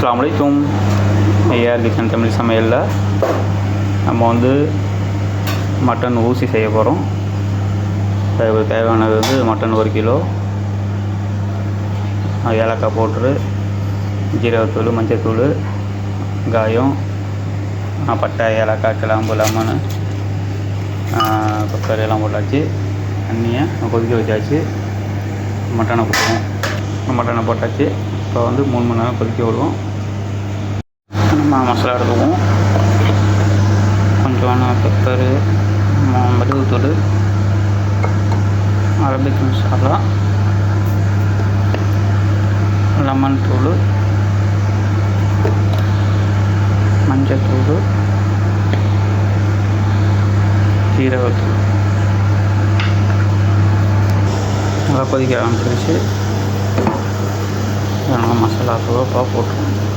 அஸ்ஸலாமு அலைக்கும் AR kitchen Tamil சமையலில் நம்ம வந்து மட்டன் ஊசி செய்ய போகிறோம் அதுக்கு தேவையானது வந்து மட்டன் ஒரு கிலோ. ஏலக்காய் போட்டுரு. ஜீரகத்தூள் மஞ்சத்தூள் காயம் பட்டை ஏலக்காய் கிளம்பு லெமனு கொத்தரி எல்லாம் போட்டாச்சு. தண்ணியை கொதிக்க வச்சாச்சு. மட்டனை போடுவோம் மட்டனை போட்டாச்சு. இப்போ வந்து மூணு மணி நேரம் கொதிக்க விடுவோம். நம்ம மசாலா எடுத்துக்குவோம் கொஞ்சமான பெப்பரு மிளகுத்தூள். அரபிக் மசாலா. லெமன் தூள். மஞ்சத்தூள் ஜீரகத்தூள் நல்லா கொதிக்க ஆரம்பிச்சிருச்சு. மசாலா தூவப்பாக போட்டுருவோம்.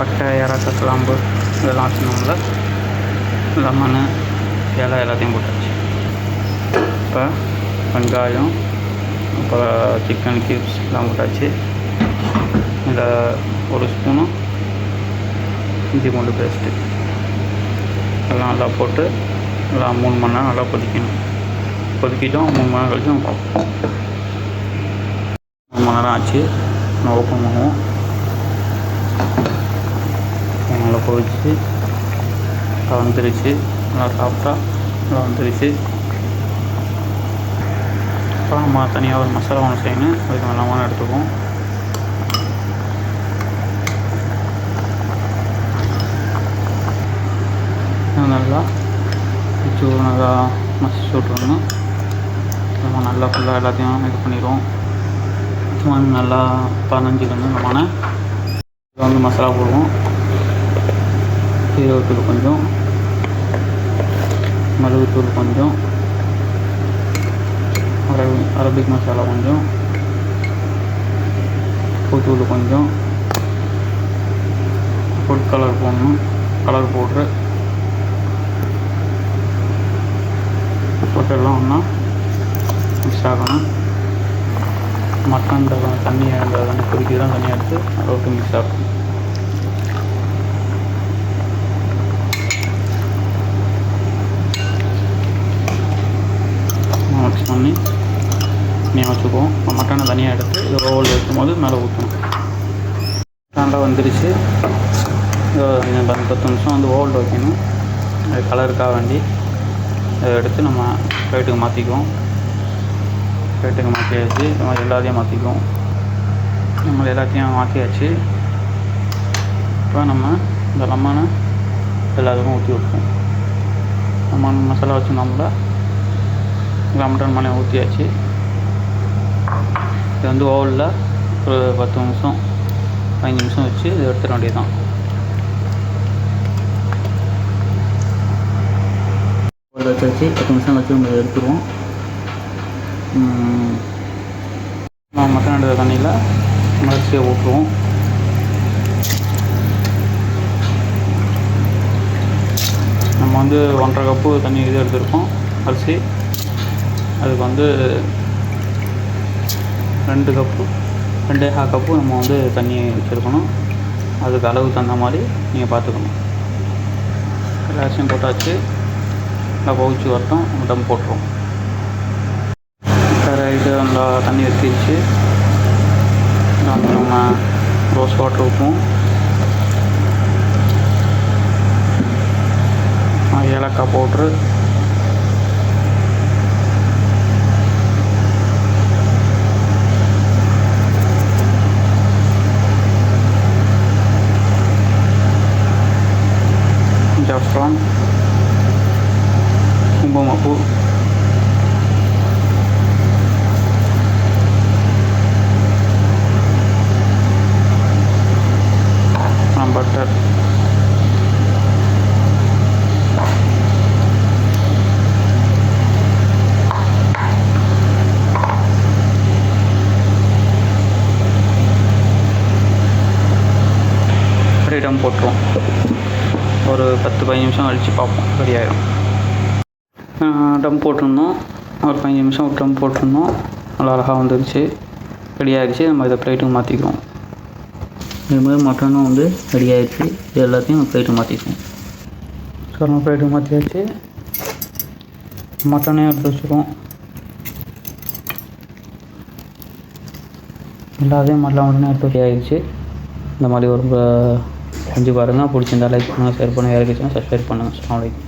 பட்டை ஏலக்காய் கிளாம்பு இதெல்லாம் வச்சுனோம்ல லெமனு இலை எல்லாத்தையும் போட்டாச்சு. இப்போ வெங்காயம் அப்புறம் சிக்கன் கியூப்ஸ் எல்லாம் போட்டாச்சு. இந்த ஒரு ஸ்பூனும் இஞ்சி பூண்டு பேஸ்ட்டு எல்லாம் நல்லா போட்டு எல்லாம் மூணு மணி நேரம் நல்லா கொதிக்கணும். கொதிக்கிட்டோம் மூணு மணி நேரம் கழிச்சு நம்ம பார்ப்போம். மூணு மணி நேரம் ஆச்சு. நான் ஓப்பன் பண்ணுவோம். நல்லா கொதிச்சு நல்லா வந்துருச்சு. நல்லா சாப்பிட்டா நல்லா வந்துருச்சு. அப்புறம் நம்ம தனியாக ஒரு மசாலா ஒன்று செய்யணும். அதுக்கு வெள்ளமான எடுத்துக்குவோம். நல்லா வச்சு நல்லா மசிச்சு விட்றணும் நம்ம நல்லா ஃபுல்லாக எல்லாத்தையும் இது பண்ணிடுவோம். சும்மா நல்லா பதினஞ்சுக்கணும் நம்மன நம்ம வந்து மசாலா போடுவோம். ஜீரகத்தூள் கொஞ்சம் மிளகுத்தூள் கொஞ்சம் அரபி அரபிக் மசாலா கொஞ்சம் பூத்தூள் கொஞ்சம் ஃபுட் கலர் போடணும். கலர் போட்டு போட்டு எல்லாம் ஒன்றா மிக்ஸ் ஆகணும். மட்டன் தண்ணி அந்த தண்ணி கொதிக்க தான் தனியாக எடுத்து அதை விட்டு மிக்ஸ் ஆகும் மிக்ஸ் பண்ணி நீ வச்சுக்குவோம். இப்போ மட்டனை தனியாக எடுத்து இதை ரோல் வைக்கும் போது மேலே ஊற்றணும். நல்லா வந்துருச்சு. பத்து நிமிஷம் வந்து ஓல்டு வைக்கணும். அது கலருக்காக வேண்டி அதை எடுத்து நம்ம பிளேட்டுக்கு மாற்றிக்குவோம் பிளேட்டுக்கு மாற்றியாச்சு நம்ம எல்லாத்தையும் மாற்றிக்குவோம் நம்ம எல்லாத்தையும் மாற்றியாச்சு இப்போ நம்ம இந்த லெமனை எல்லாத்துக்கும் ஊற்றி வைப்போம் லெமன் மசாலா வச்சுருந்தோம்ல மட்டன் மலையை ஊற்றியாச்சு இது வந்து ஓவலில் ஒரு பத்து நிமிஷம் பதினஞ்சு நிமிஷம் வச்சு இதை எடுத்துட வேண்டியதுதான். ஓவலில் வச்சு வச்சு பத்து நிமிஷம் வச்சு நம்ம எடுத்துருவோம். மட்டன் எடுத்த தண்ணியில் மரிச்சியை ஊற்றுவோம். நம்ம வந்து ஒன்றரை கப்பு தண்ணி இது எடுத்திருக்கோம். அரிசி. அதுக்கு வந்து ரெண்டு கப்பு ரெண்டே ஹா கப்பு நம்ம வந்து தண்ணி வச்சுருக்கணும். அதுக்கு அளவுக்கு தகுந்த மாதிரி நீங்கள் பார்த்துக்கணும். எல்லாத்தையும் போட்டாச்சு. நல்லா பவுச்சு வரட்டும். நம்ம தம் போட்டுருவோம். வேறு இது நல்லா தண்ணி வச்சிருச்சு நம்ம ரோஸ் வாட்டர் ஊற்றுவோம் ஏலக்காய் பவுட்ரு குங்குமப்பூ பட்டர் ஃப்ரீடம் போட்டுருவோம் ஒரு பத்து பதினஞ்சு நிமிஷம் கழித்து பார்ப்போம். ரெடி ஆயிடும் டம் போட்டிருந்தோம். ஒரு பதினஞ்சு நிமிஷம் ஒரு டம் போட்டிருந்தோம். நல்லா அழகாக வந்துருச்சு. ரெடி ஆகிடுச்சு நம்ம இதை ப்ளேட்டுக்கு மாற்றிக்குவோம் இது மாதிரி மட்டனும் வந்து ரெடி ஆகிடுச்சு இது எல்லாத்தையும் ப்ளேட்டுக்கு மாற்றிக்குவோம் ஸோ நம்ம ப்ளேட்டுக்கு மாற்றியாச்சு மட்டனையும் எடுத்து வச்சுருவோம் எல்லாத்தையும் மட்டன் மட்டனே எடுத்து ரெடி ஆகிடுச்சு இந்த மாதிரி ஒரு செஞ்சு பாருங்கள் பிடிச்சிருந்தா லைக் பண்ணுங்கள் ஷேர் பண்ணுங்கள் யாருக்கு சப்ஸ்கிரைப் பண்ணுங்கள் அஸ்ஸலாமு வலைக்கம்